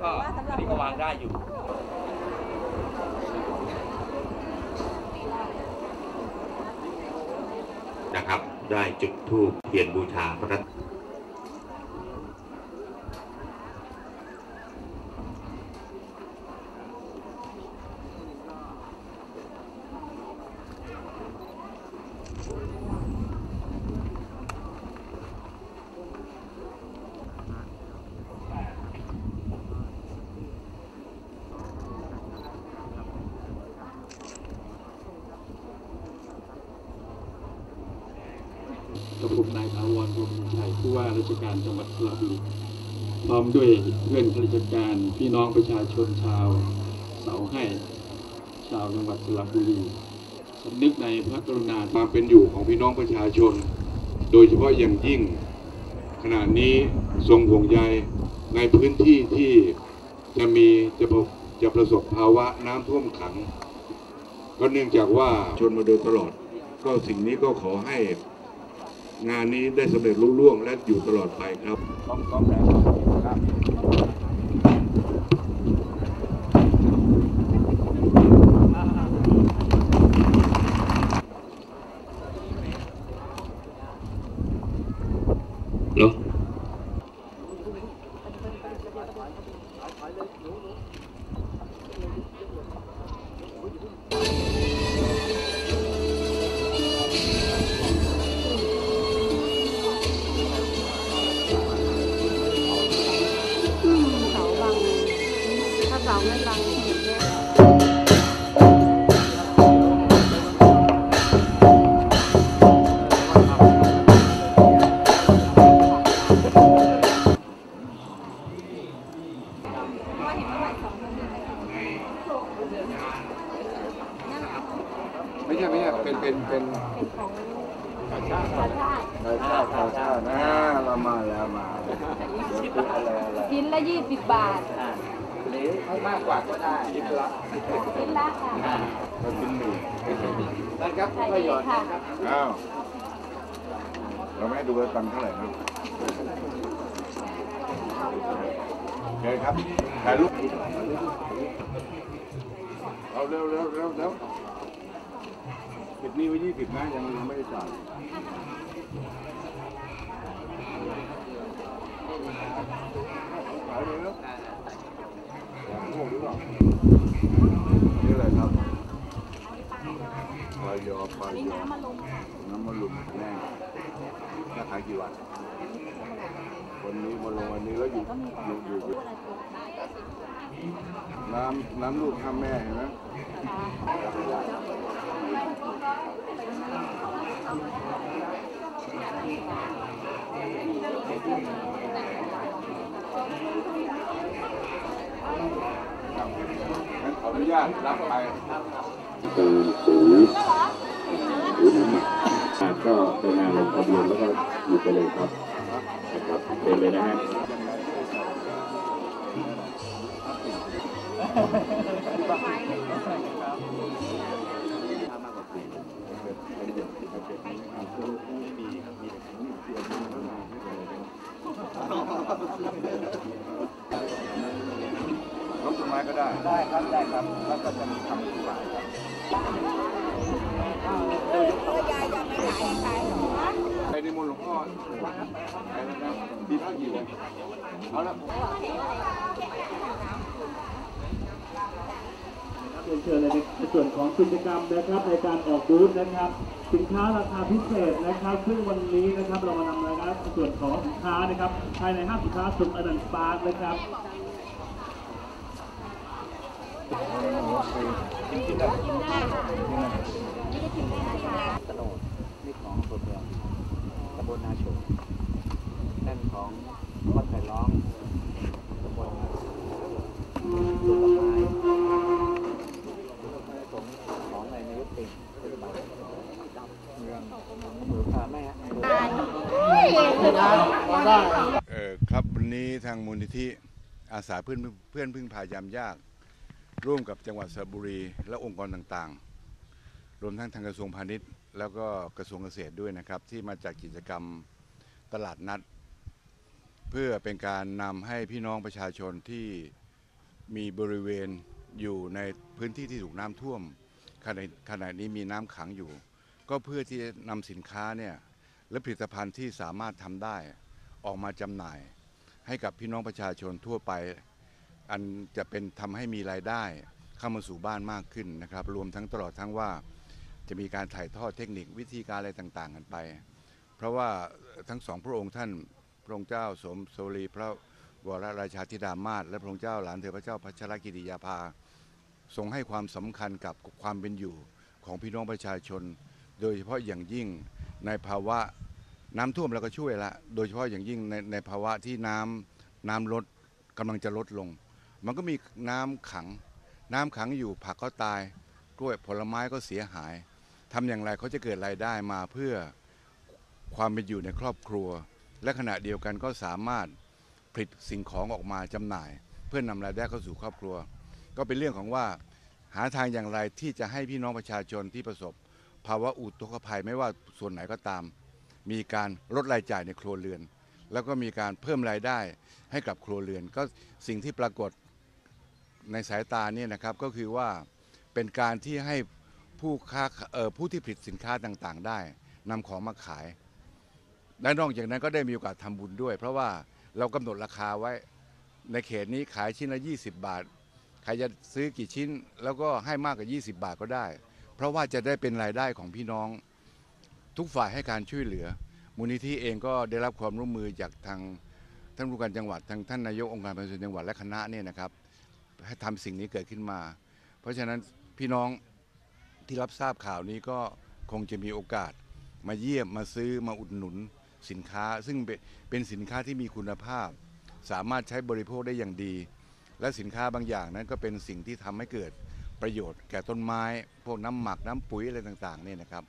ที่ก็ที่ก็วางได้อยู่นะครับได้จุดธูปเทียนบูชาพระรัตน ผมนายถาวรวงศ์ชัยผู้ว่าราชการจังหวัดสระบุรีพร้อมด้วยเพื่อนข้าราชการพี่น้องประชาชนชาวเสาให้ ชาวจังหวัดสระบุรีสำนึกในพระกรุณาความเป็นอยู่ของพี่น้องประชาชน โดยเฉพาะอย่างยิ่ง ขณะนี้ทรงห่วงใยในพื้นที่ที่จะมีจะประจะประสบภาวะน้ำท่วมขัง ก็เนื่องจากว่าชนมาโดยตลอด ก็สิ่งนี้ก็ขอให้ งานนี้ได้สำเร็จรุ่ล่วงและอยู่ตลอดไปครับเหรอ ไม่ใช่ไม่ใช่เป็นเป็นเป็นเป็นของชาชาชาชานะเรามาแล้วมาอะไรอะไรชิ้นละยี่สิบบาทหรือมากกว่าก็ได้คิดละชิ้นละค่ะมันเป็นหนึ่งนะครับใส่หยอยดค่ะนะครับอ้าวเราไม่ดูว่าตังเท่าไหร่นะโอเคครับถ่ายรูปเอาเร็วเร็วเร็วเร็ว ปิดหนี้ไว้ยี่สิบนะยังยังไม่ได้จ่ายถ่ายเลยแล้วอย่างหรือเปล่านี่อะไรครับปลายอปลายอน้ำมันหลุมแน่ถ้าขายกี่วันวันนี้มาลงวันนี้แล้วอยู่อยู่อยู่อยู่น้ำน้ำลูกห้าแม่เห็นไหม การสูงหรือน้ำหนักอ่าก็ไปงานลงทะเบียนแล้วก็อยู่ไปเลยครับนะครับเป็นเลยนะฮะ ลบต้นไม้ก็ได้ ได้ครับ ได้ครับ แล้วก็จะมีคำอธิบายครับไปในมนต์หลวงพ่อไปแล้วนะดีพระกี่วันเอาละ รียนเชิญเลยในส่วนของกิจกรรมนะครับในการออกบูธนะครับ สินค้าราคาพิเศษนะครับ ซึ่งวันนี้นะครับเรามานำนะครับในส่วนของสินค้านะครับภายในห้างสินค้าสุดอนันต์ปาร์คนะครับโฉนดนี่ของอำเภอเมืองตำบลนาโฉมนั่นของวัดไผ่ล้อมตำบลสุขไม้ของของในนายกติ่งเทศบาล เออครับวันนี้ทางมูลนิธิอาสาเพื่อนเพื่อนพึ่งพายามยาก ร่วมกับจังหวัดสระบุรี และองค์กรต่างๆ รวมทั้งทางกระทรวงพาณิชย์ แล้วก็กระทรวงเกษตรด้วยนะครับ ที่มาจัดกกิจกรรมตลาดนัด เพื่อเป็นการนำให้พี่น้องประชาชนที่มีบริเวณอยู่ในพื้นที่ที่ถูกน้ำท่วมขณะขณะนี้มีน้ำขังอยู่ ก็เพื่อที่จะนำสินค้าเนี่ยและผลิตภัณฑ์ที่สามารถทำได้ออกมาจำหน่าย ให้กับพี่น้องประชาชนทั่วไป อันจะเป็นทำให้มีรายได้เข้ามาสู่บ้านมากขึ้นนะครับ รวมทั้งตลอดทั้งว่าจะมีการถ่ายทอดเทคนิควิธีการอะไรต่างๆ กันไป เพราะว่าทั้งสองพระองค์ท่านพระองค์เจ้าสมโสรีพระวรราชาธิดามาศและพระองค์เจ้าหลานเธอพระเจ้าพัชรกิติยาภาทรงให้ความสำคัญกับความเป็นอยู่ของพี่น้องประชาชน โดยเฉพาะอย่างยิ่งในภาวะน้ำท่วมเราก็ช่วยละโดยเฉพาะอย่างยิ่งในในภาวะที่น้ำน้ำลดกำลังจะลดลง มันก็มีน้ำขัง น้ำขังอยู่ผักก็ตายกล้วยผลไม้ก็เสียหายทำอย่างไรเขาจะเกิดรายได้มาเพื่อความเป็นอยู่ในครอบครัว และขณะเดียวกันก็สามารถผลิตสิ่งของออกมาจำหน่าย เพื่อนำรายได้เข้าสู่ครอบครัว ก็เป็นเรื่องของว่าหาทางอย่างไรที่จะให้พี่น้องประชาชนที่ประสบ ภาวะอุทกภัยไม่ว่าส่วนไหนก็ตาม มีการลดรายจ่ายในครัวเรือน แล้วก็มีการเพิ่มรายได้ให้กับครัวเรือน ก็สิ่งที่ปรากฏในสายตาเนี่ยนะครับก็คือว่าเป็นการที่ให้ผู้ค้าผู้ที่ผลิตสินค้าต่างๆ ได้นำของมาขายและนอกจากนั้นก็ได้มีโอกาสทำบุญด้วย เพราะว่าเรากำหนดราคาไว้ในเขตนี้ขายชิ้นละ 20 บาท ใครจะซื้อกี่ชิ้น แล้วก็ให้มากกว่า 20 บาทก็ได้ เพราะว่าจะได้เป็นรายได้ของพี่น้อง ทุกฝ่ายให้การช่วยเหลือ มูลนิธิเองก็ได้รับความร่วมมือจากทางท่านผู้การจังหวัดทางท่านนายกองค์การบริหารจังหวัดและคณะเนี่ยนะครับให้ทำสิ่งนี้เกิดขึ้นมา เพราะฉะนั้นพี่น้องที่รับทราบข่าวนี้ก็คงจะมีโอกาสมาเยี่ยมมาซื้อมาอุดหนุนสินค้า ซึ่งเป็นเป็นสินค้าที่มีคุณภาพ สามารถใช้บริโภคได้อย่างดี และสินค้าบางอย่างนั้นก็เป็นสิ่งที่ทำให้เกิด ประโยชน์แก่ต้นไม้พวกน้ำหมักน้ำปุ๋ยอะไรต่างๆนี่นะครับ